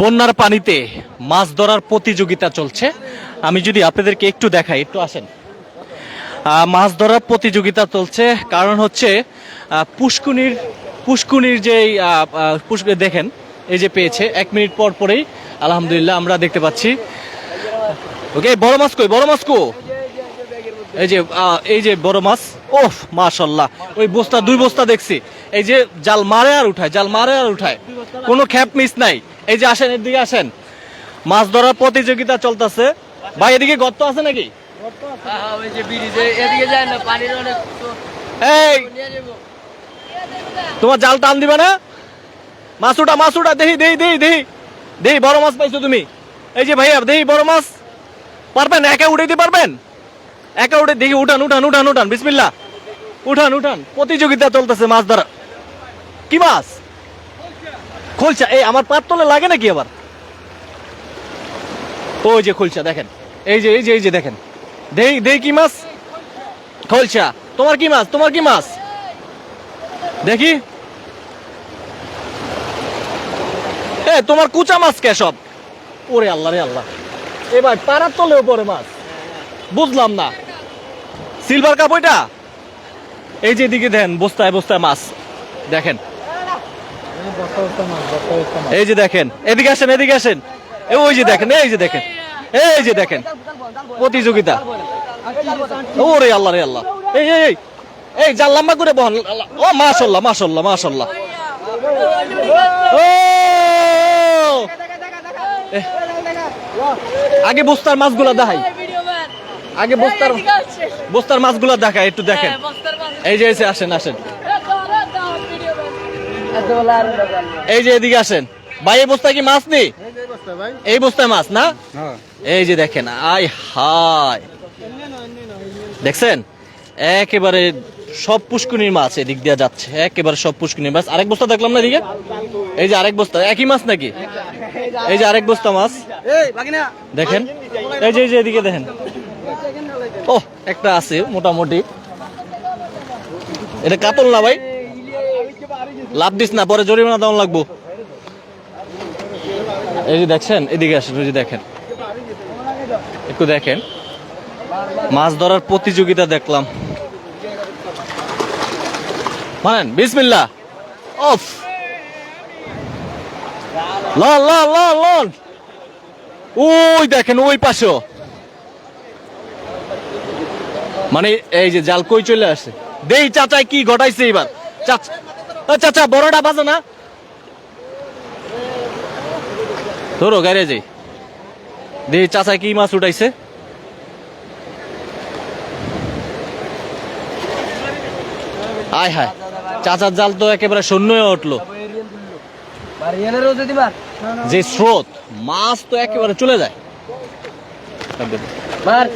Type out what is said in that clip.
বন্যার পানিতে মাছ ধরার প্রতিযোগিতা চলছে। আমি যদি আপনাদেরকে একটু দেখাই, একটু আসেন। মাছ ধরার প্রতিযোগিতা চলছে, কারণ হচ্ছে পুষ্কুনির পুষ্কুনির যে দেখেন, এই যে পেয়েছে, এক মিনিট পর পরেই, আলহামদুলিল্লাহ, আমরা দেখতে পাচ্ছি। ওকে, বড় মাছ কই, বড় মাছ কো এই যে এই যে বড় মাছ, ওফ, মাশাল্লাহ। ওই বস্তা, দুই বস্তা দেখছি। এই যে জাল মারে আর উঠায়, জাল মারে আর উঠায়। কোনো খ্যাপ মিস নাই। এই যে আসেন, এদিকে আসেন। মাছ ধরার প্রতিযোগিতা চলতেছে। ভাই, এদিকে গর্ত আছে নাকি? এই, তোমার জাল টান দিবে না? মাছ উঠা মাছ উঠা, দেহি দেহি দেহি দেহি। দেহি, বড় মাছ পাইছো তুমি। এই যে ভাইয়া, দেহি, বড় মাছ। পারবেন? একা উঠে দিতে পারবেন? একা উঠে দেখি, উঠান উঠান উঠান উঠান বিসমিল্লা উঠান উঠান, প্রতিযোগিতা চলতেছে মাছ ধরা। কি মাছ? খোলছা এই আমার পাত তলে লাগে নাকি আবার? ওই যে খোলছা দেখেন। এই যে এই যে এই যে, দেখেন। দেই দেই কি মাছ? খোলছা তোমার কি মাছ? তোমার কি মাছ? দেখি। এ, তোমার কুচা মাছ কে সব? ওরে আল্লাহ, রে আল্লাহ। এবার পাড়ার তলেও পরে মাছ। বুঝলাম না। সিলভার কাপ ওইটা? এই যে এদিকে দেন বস্তায় বস্তায় মাছ। দেখেন। এই যে দেখেন, এদিকে আসেন এদিকে আসেন। ওই যে দেখেন, এই যে দেখেন, এই যে দেখেন। প্রতিযোগিতা। ওরে আল্লাহ রে আল্লাহ। এই এই এই জাল লম্বা করে বহন। ও, মাশাল্লাহ মাশাল্লাহ মাশাল্লাহ। ও! আগে বস্তার মাছগুলা দেখাই। আগে বস্তার বস্তার মাছগুলা দেখাই একটু দেখেন। এই যে যে আসেন আসেন। এই যে এদিকে আসেন। ভাই এই বস্তায় কি মাছ নেই? এই বস্তায় মাছ না? এই যে দেখেন আই হাই দেখছেন? একেবারে সব পুষ্কুনির মাছ এদিক দিয়ে যাচ্ছে। একেবারে সব পুষ্কুনির মাছ। আরেক বস্তা দেখলাম না এদিকে? এই যে আরেক বস্তা। একই মাছ নাকি? এই যে আরেক বস্তা মাছ। দেখেন? এই যে এই যে এদিকে দেখেন। ও একটা আছে মোটামুটি। এটা কাতল না ভাই? লাভ দিস না, পরে জরিমানা দেওয়া লাগবো। এই যে দেখছেন, এদিকে আসেন, ওই যে দেখেন। একটু দেখেন। মাছ ধরার প্রতিযোগিতা দেখলাম। মানেন বিসমিল্লা অফ লন লন লন লন ওই দেখেন, ওই পাশেও। মানে এই যে জাল কই চলে আসে দেই চাচাই কি ঘটাইছে এবার চাচা চাচা, বড়টা বাজে না? ধরো যাই দেই চাচাই কি মাছ উঠাইছে? আয় হায়, চাচার জাল তো একেবারে শূন্য হয়ে উঠল। যে স্রোত, মাছ তো একেবারে চলে যায়। মার